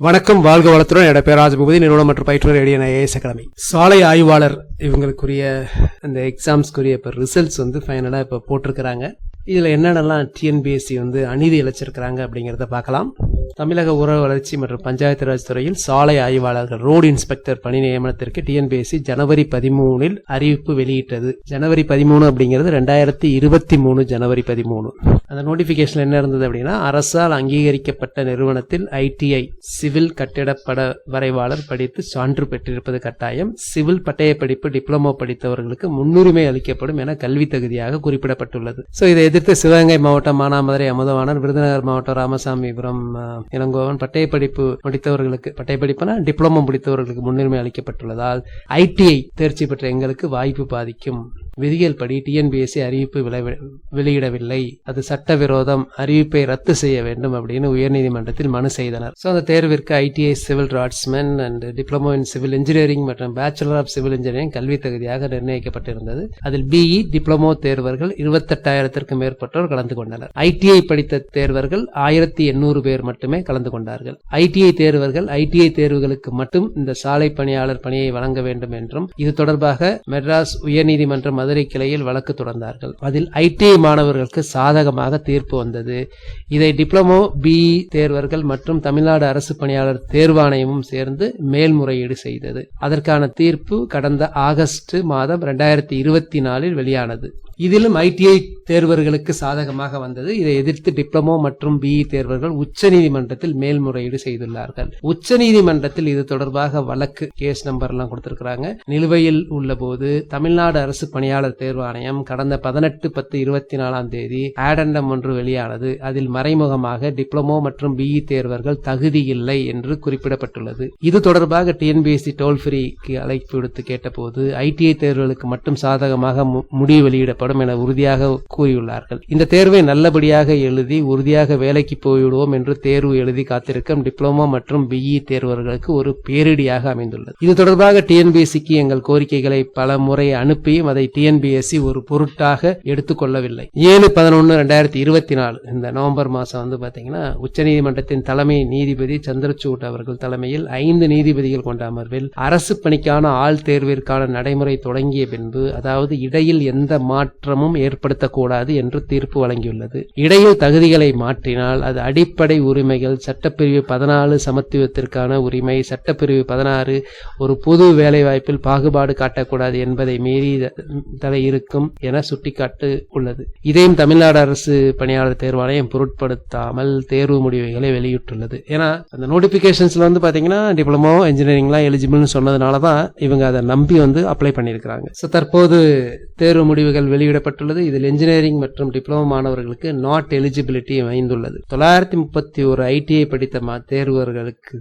வணக்கம் வாழ்க வளத்துடன். என்னோட பேர் ராஜபூபதி. நிறுவனம் மற்றும் பயிற்றுனர் ரேடியன் ஐஏஎஸ் அகாடமி. சாலை ஆய்வாளர் இவங்களுக்குரிய அந்த எக்ஸாம்ஸ்க்குரிய இப்போ ரிசல்ட்ஸ் வந்து ஃபைனலாக இப்போ போட்டிருக்கிறாங்க. இதில் என்னென்னலாம் டிஎன்பிஎஸ்சி வந்து அநீதி இழைச்சிருக்கிறாங்க அப்படிங்கிறத பார்க்கலாம். தமிழக ஊரக வளர்ச்சி மற்றும் பஞ்சாயத்து ராஜ் துறையில் சாலை ஆய்வாளர்கள் ரோடு இன்ஸ்பெக்டர் பணி நியமனத்திற்கு டிஎன்பிஎஸ்சி ஜனவரி பதிமூனில் அறிவிப்பு வெளியிட்டது. ஜனவரி பதிமூணு அப்படிங்கிறது ரெண்டாயிரத்தி இருபத்தி மூணு ஜனவரி பதிமூணு. அந்த நோட்டிபிகேஷன் என்ன இருந்தது அப்படின்னா அரசால் அங்கீகரிக்கப்பட்ட நிறுவனத்தில் ஐடிஐ சிவில் கட்டிடப்பட வரைவாளர் படித்து சான்று பெற்றிருப்பது கட்டாயம். சிவில் பட்டய படிப்பு டிப்ளமோ படித்தவர்களுக்கு முன்னுரிமை அளிக்கப்படும் என கல்வி தகுதியாக குறிப்பிடப்பட்டுள்ளது. ஸோ இதை எதிர்த்து சிவகங்கை மாவட்டம் மானாமதுரை அமுதவாணர் விருதுநகர் மாவட்டம் ராமசாமிபுரம் இளங்கோவன் பட்டய படிப்பு முடித்தவர்களுக்கு பட்டய படிப்புனா டிப்ளமோ முடித்தவர்களுக்கு முன்னுரிமை அளிக்கப்பட்டுள்ளதால் ஐடிஐ தேர்ச்சி பெற்ற எங்களுக்கு வாய்ப்பு பாதிக்கும். விதிகள் படி டிஎன்பிஎஸ்சி அறிவிப்பு வெளியிடவில்லை. அது சட்டவிரோதம். அறிவிப்பை ரத்து செய்ய வேண்டும் அப்படின்னு உயர்நீதிமன்றத்தில் மனு செய்தனர். ஸோ அந்த தேர்விற்கு ITI civil draughtsman and diploma in civil engineering மற்றும் பேச்சுலர் ஆஃப் சிவில் இன்ஜினியரிங் கல்வி தகுதியாக நிர்ணயிக்கப்பட்டிருந்தது. அதில் பிஇ டிப்ளமோ தேர்வர்கள் இருபத்தெட்டாயிரத்திற்கும் மேற்பட்டோர் கலந்து கொண்டனர். ஐடிஐ படித்த தேர்வர்கள் ஆயிரத்தி எண்ணூறு பேர் மட்டுமே கலந்து கொண்டார்கள். ஐடிஐ தேர்வர்கள் ஐடிஐ தேர்வுகளுக்கு மட்டும் இந்த சாலை பணியாளர் பணியை வழங்க வேண்டும் என்றும் இது தொடர்பாக மெட்ராஸ் உயர்நீதிமன்றம் மதுரை கிளையில் வழக்கு தொடர்ந்தார்கள். அதில் ஐடிஐ மாணவர்களுக்கு சாதகமாக தீர்ப்பு வந்தது. இதை டிப்ளமோ பிஇ தேர்வர்கள் மற்றும் தமிழ்நாடு அரசு பணியாளர் தேர்வாணையமும் சேர்ந்து மேல்முறையீடு செய்தது. அதற்கான தீர்ப்பு கடந்த ஆகஸ்ட் மாதம் ரெண்டாயிரத்தி இருபத்தி நாலில் வெளியானது. இதிலும் ஐடிஐ தேர்வர்களுக்கு சாதகமாக வந்தது. இதை எதிர்த்து டிப்ளமோ மற்றும் பிஇ தேர்வர்கள் உச்சநீதிமன்றத்தில் மேல்முறையீடு செய்துள்ளார்கள். உச்சநீதிமன்றத்தில் இது தொடர்பாக வழக்கு கேஸ் நம்பர் எல்லாம் கொடுத்திருக்கிறாங்க. நிலுவையில் உள்ள போது தமிழ்நாடு அரசு பணியாளர் தேர்வாணையம் கடந்த பதினெட்டு பத்து இருபத்தி நாலாம் தேதி ஆடண்டம் ஒன்று வெளியானது. அதில் மறைமுகமாக டிப்ளமோ மற்றும் பிஇ தேர்வர்கள் தகுதி இல்லை என்று குறிப்பிடப்பட்டுள்ளது. இது தொடர்பாக டிஎன்பிஎஸ்சி டோல் ஃப்ரீக்கு அழைப்பு விடுத்து கேட்டபோது ஐடிஐ தேர்வுகளுக்கு மட்டும் சாதகமாக மு- முடிவு வெளியிடப்படும் என உறுதியாக கூறியுள்ளார்கள். இந்த தேர்வை நல்லபடியாக எழுதி உறுதியாக வேலைக்கு போய்விடுவோம் என்று தேர்வு எழுதி காத்திருக்கும் டிப்ளமோ மற்றும் பிஇ தேர்வர்களுக்கு ஒரு பேரிடியாக அமைந்துள்ளது. இது தொடர்பாக டிஎன்பிஎஸ்சிக்கு எங்கள் கோரிக்கைகளை பல முறை அனுப்பியும் அதை டிஎன்பிஎஸ்சி ஒரு பொருட்டாக எடுத்துக்கொள்ளவில்லை. ஏழு பதினொன்று ரெண்டாயிரத்தி இருபத்தி நாலு இந்த நவம்பர் மாதம் வந்து பாத்தீங்கன்னா உச்சநீதிமன்றத்தின் தலைமை நீதிபதி சந்திரசூட் அவர்கள் தலைமையில் ஐந்து நீதிபதிகள் கொண்ட அமர்வில் அரசு பணிக்கான ஆள் தேர்விற்கான நடைமுறை தொடங்கிய பின்பு அதாவது இடையில் எந்த பதற்றமும் ஏற்படுத்தக்கூடாது என்று தீர்ப்பு வழங்கியுள்ளது. இடையில் தகுதிகளை மாற்றினால் அது அடிப்படை உரிமைகள் சட்டப்பிரிவு பதினாலு சமத்துவத்திற்கான உரிமை சட்டப்பிரிவு பதினாறு ஒரு பொது வேலைவாய்ப்பில் பாகுபாடு காட்டக்கூடாது என்பதை மீறி த- இருக்கும் என சுட்டிக்காட்டு உள்ளது இதையும் தமிழ்நாடு அரசு பணியாளர் தேர்வாணையம் பொருட்படுத்தாமல் தேர்வு முடிவுகளை வெளியிட்டுள்ளது. ஏன்னா அந்த நோட்டிபிகேஷன்ஸ்ல வந்து பாத்தீங்கன்னா டிப்ளமோ இன்ஜினியரிங்லாம் எலிஜிபிள்னு சொன்னதுனால தான் இவங்க அதை நம்பி வந்து அப்ளை பண்ணியிருக்கிறாங்க. ஸோ தற்போது தேர்வு முடிவுகள் வெளியிடப்பட்டுள்ளது. இதில் இன்ஜினியரிங் மற்றும் டிப்ளமோ மாணவர்களுக்கு நாட் எலிஜிபிலிட்டி அமைந்துள்ளது தொள்ளாயிரத்தி முப்பத்தி ஒரு ஐடிஐ படித்த தேர்வர்களுக்கு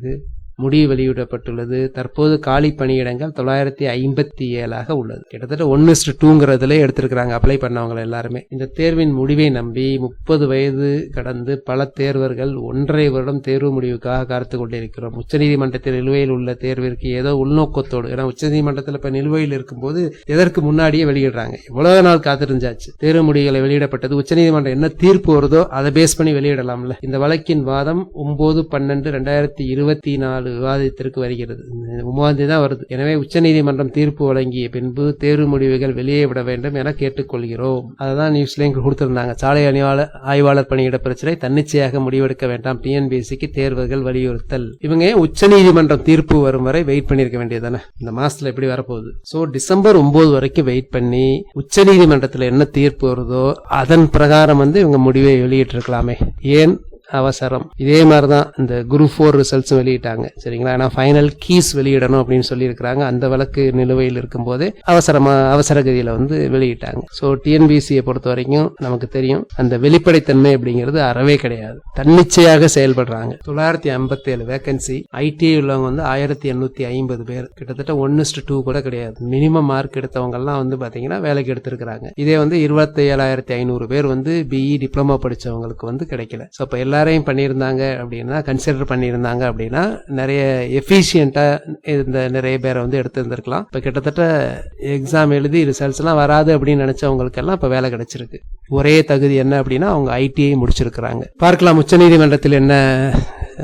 முடிவு வெளியிடப்பட்டுள்ளது. தற்போது காலி பணியிடங்கள் தொள்ளாயிரத்தி ஐம்பத்தி ஏழாக உள்ளது. கிட்டத்தட்ட ஒன்னு டூங்கிறதுல எடுத்திருக்கிறாங்க அப்ளை பண்ணவங்க எல்லாருமே. இந்த தேர்வின் முடிவை நம்பி முப்பது வயது கடந்து பல தேர்வர்கள் ஒன்றரை வருடம் தேர்வு முடிவுக்காக காத்து கொண்டிருக்கிறோம். உச்சநீதிமன்றத்தில் நிலுவையில் உள்ள தேர்விற்கு ஏதோ உள்நோக்கத்தோடு ஏன்னா உச்சநீதிமன்றத்தில் இப்ப நிலுவையில் இருக்கும்போது எதற்கு முன்னாடியே வெளியிடுறாங்க. எவ்வளவு நாள் காத்திருந்தாச்சு. தேர்வு முடிவுகளை வெளியிடப்பட்டது. உச்சநீதிமன்றம் என்ன தீர்ப்பு வருதோ அதை பேஸ் பண்ணி வெளியிடலாம்ல. இந்த வழக்கின் வாதம் ஒன்பது பன்னெண்டு ரெண்டாயிரத்தி இருபத்தி நாலு விவாதத்திற்கு வருகிறது. ஒன்பதாம் தேதி தான் வருது. எனவே உச்சநீதிமன்றம் தீர்ப்பு வழங்கிய பின்பு தேர்வு முடிவுகள் வெளியே விட வேண்டும் என கேட்டுக்கொள்கிறோம். அதுதான் நியூஸ்லேயும் கொடுத்திருந்தாங்க. சாலை அணிவாளர் ஆய்வாளர் பணியிட பிரச்சனை தன்னிச்சையாக முடிவெடுக்க வேண்டாம். டிஎன்பிஎஸ்சிக்கு தேர்வுகள் வலியுறுத்தல். இவங்க ஏன் உச்சநீதிமன்றம் தீர்ப்பு வரும் வரை வெயிட் பண்ணிருக்க வேண்டியதானே இந்த மாசத்துல எப்படி வரப்போகுது? சோ டிசம்பர் ஒன்பது வரைக்கும் வெயிட் பண்ணி உச்சநீதிமன்றத்தில் என்ன தீர்ப்பு வருதோ அதன் பிரகாரம் வந்து இவங்க முடிவை வெளியிட்டு இருக்கலாமே ஏன்? அவசரம். இதே மாதிரி தான் இந்த குரூப் ஃபோர் ரிசல்ட்ஸும் வெளியிட்டாங்க. சரிங்களா? ஏன்னா ஃபைனல் கீஸ் வெளியிடணும் அப்படின்னு சொல்லியிருக்கிறாங்க. அந்த வழக்கு நிலுவையில் இருக்கும்போது அவசரமா அவசர கதியில் வந்து வெளியிட்டாங்க. ஸோ டிஎன்பிசியை பொறுத்த வரைக்கும் நமக்கு தெரியும் அந்த வெளிப்படைத்தன்மை அப்படிங்கிறது அறவே கிடையாது. தன்னிச்சையாக செயல்படுறாங்க. தொள்ளாயிரத்தி ஐம்பத்தி ஏழு வேகன்சி ஐடிஐ உள்ளவங்க வந்து ஆயிரத்தி எண்ணூத்தி ஐம்பது பேர். கிட்டத்தட்ட ஒன்னு டூ கூட கிடையாது. மினிமம் மார்க் எடுத்தவங்கலாம் வந்து பாத்தீங்கன்னா வேலைக்கு எடுத்திருக்கிறாங்க. இதே வந்து இருபத்தி ஏழாயிரத்தி ஐநூறு பேர் வந்து பிஇ டிப்ளமோ படிச்சவங்களுக்கு வந்து கிடைக்கல. ஸோ அப்போ எல்லாரையும் பண்ணியிருந்தாங்க அப்படின்னா கன்சிடர் பண்ணியிருந்தாங்க அப்படின்னா நிறைய எஃபிஷியண்ட்டாக இந்த நிறைய பேரை வந்து எடுத்திருந்திருக்கலாம். இப்போ கிட்டத்தட்ட எக்ஸாம் எழுதி ரிசல்ட்ஸ்லாம் வராது அப்படின்னு நினைச்சவங்களுக்கெல்லாம் இப்போ வேலை கிடைச்சிருக்கு. ஒரே தகுதி என்ன அப்படின்னா அவங்க ஐடிஐ முடிச்சிருக்கிறாங்க. பார்க்கலாம் உச்சநீதிமன்றத்தில் என்ன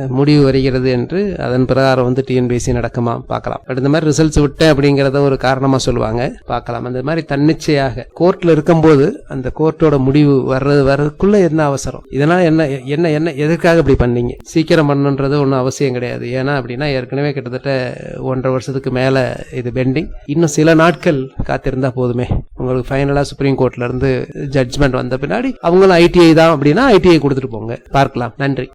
முடிவு வருகிறது என்று அதன் பிரகாரம் வந்து டிஎன்பிஎஸ்சி நடக்குமா பார்க்கலாம். பட் இந்த மாதிரி ரிசல்ட்ஸ் விட்டேன் அப்படிங்கிறத ஒரு காரணமா சொல்லுவாங்க. பார்க்கலாம். அந்த மாதிரி தன்னிச்சையாக கோர்ட்ல இருக்கும்போது அந்த கோர்ட்டோட முடிவு வர்றது வர்றதுக்குள்ள என்ன அவசரம்? இதனால என்ன என்ன என்ன எதற்காக இப்படி பண்ணீங்க? சீக்கிரம் பண்ணணுன்றது ஒன்றும் அவசியம் கிடையாது. ஏன்னா அப்படின்னா ஏற்கனவே கிட்டத்தட்ட ஒன்றரை வருஷத்துக்கு மேல இது பெண்டிங் இன்னும் சில நாட்கள் காத்திருந்தா போதுமே. உங்களுக்கு ஃபைனலா சுப்ரீம் கோர்ட்ல இருந்து ஜட்ஜ்மெண்ட் வந்த பின்னாடி அவங்களும் ஐடிஐ தான் அப்படின்னா ஐடிஐ கொடுத்துட்டு போங்க. பார்க்கலாம். நன்றி.